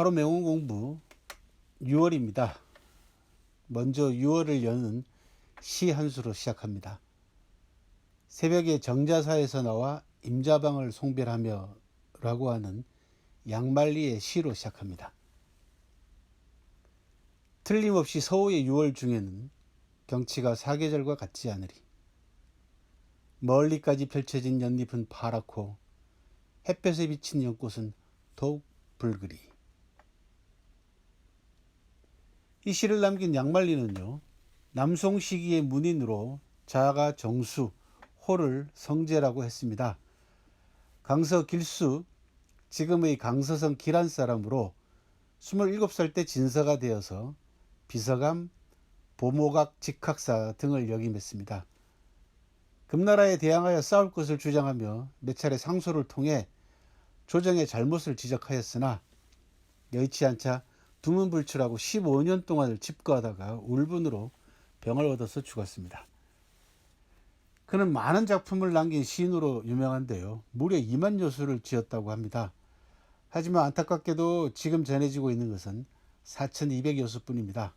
하루 명운 공부 6월입니다. 먼저 6월을 여는 시 한 수로 시작합니다. 새벽에 정자사에서 나와 임자방을 송별하며 라고 하는 양말리의 시로 시작합니다. 틀림없이 서호의 6월 중에는 경치가 사계절과 같지 않으리. 멀리까지 펼쳐진 연잎은 파랗고 햇볕에 비친 연꽃은 더욱 붉으리. 이 시를 남긴 양말리는요, 남송 시기의 문인으로 자가 정수, 호를 성제라고 했습니다. 강서 길수, 지금의 강서성 길한 사람으로 27살 때 진서가 되어서 비서감, 보모각 직학사 등을 역임했습니다. 금나라에 대항하여 싸울 것을 주장하며 몇 차례 상소를 통해 조정의 잘못을 지적하였으나 여의치 않자 두문불출하고 15년 동안을 집거하다가 울분으로 병을 얻어서 죽었습니다. 그는 많은 작품을 남긴 시인으로 유명한데요. 무려 2만 여수를 지었다고 합니다. 하지만 안타깝게도 지금 전해지고 있는 것은 4,200여수뿐입니다.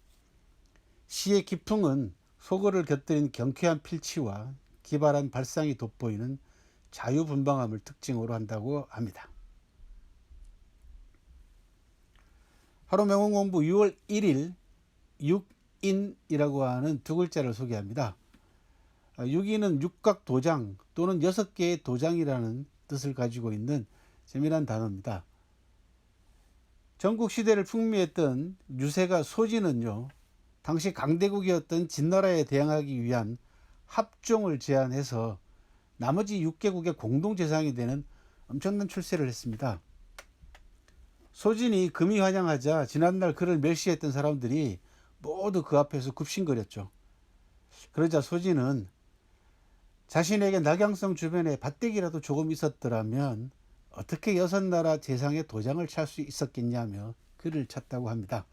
시의 기풍은 소거를 곁들인 경쾌한 필치와 기발한 발상이 돋보이는 자유분방함을 특징으로 한다고 합니다. 하루 명언 공부 6월 1일 6인이라고 하는 두 글자를 소개합니다. 6인은 육각 도장 또는 여섯 개의 도장이라는 뜻을 가지고 있는 재미난 단어입니다. 전국 시대를 풍미했던 유세가 소진은요, 당시 강대국이었던 진나라에 대항하기 위한 합종을 제안해서 나머지 6개국의 공동재상이 되는 엄청난 출세를 했습니다. 소진이 금이 환영하자 지난날 그를 멸시했던 사람들이 모두 그 앞에서 굽신거렸죠. 그러자 소진은 자신에게 낙양성 주변에 밭대기라도 조금 있었더라면 어떻게 여섯 나라 재상의 도장을 찰 수 있었겠냐며 그를 찾다고 합니다.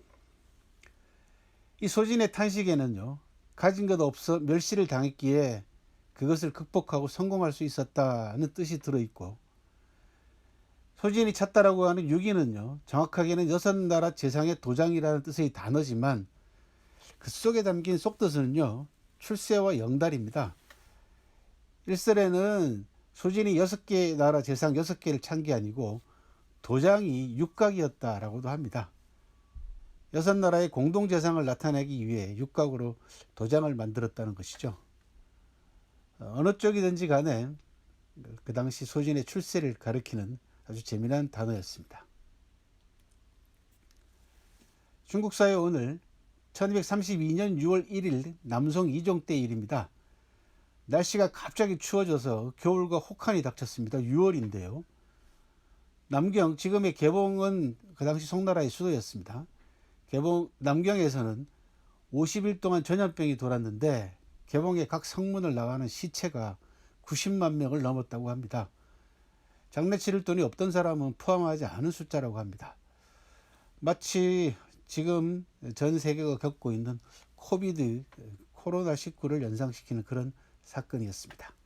이 소진의 탄식에는요, 가진 것 없어 멸시를 당했기에 그것을 극복하고 성공할 수 있었다는 뜻이 들어있고, 소진이 찾다라고 하는 유기는요, 정확하게는 여섯 나라 재상의 도장이라는 뜻의 단어지만 그 속에 담긴 속뜻은요, 출세와 영달입니다. 일설에는 소진이 여섯 개 나라 재상 여섯 개를 찬 게 아니고 도장이 육각이었다라고도 합니다. 여섯 나라의 공동 재상을 나타내기 위해 육각으로 도장을 만들었다는 것이죠. 어느 쪽이든지 간에 그 당시 소진의 출세를 가리키는 아주 재미난 단어였습니다. 중국사의 오늘 1232년 6월 1일 남송 이종 때 일입니다. 날씨가 갑자기 추워져서 겨울과 혹한이 닥쳤습니다. 6월인데요. 남경, 지금의 개봉은 그 당시 송나라의 수도였습니다. 개봉, 남경에서는 50일 동안 전염병이 돌았는데 개봉의 각 성문을 나가는 시체가 90만 명을 넘었다고 합니다. 장례 치를 돈이 없던 사람은 포함하지 않은 숫자라고 합니다. 마치 지금 전 세계가 겪고 있는 코비드, 코로나19를 연상시키는 그런 사건이었습니다.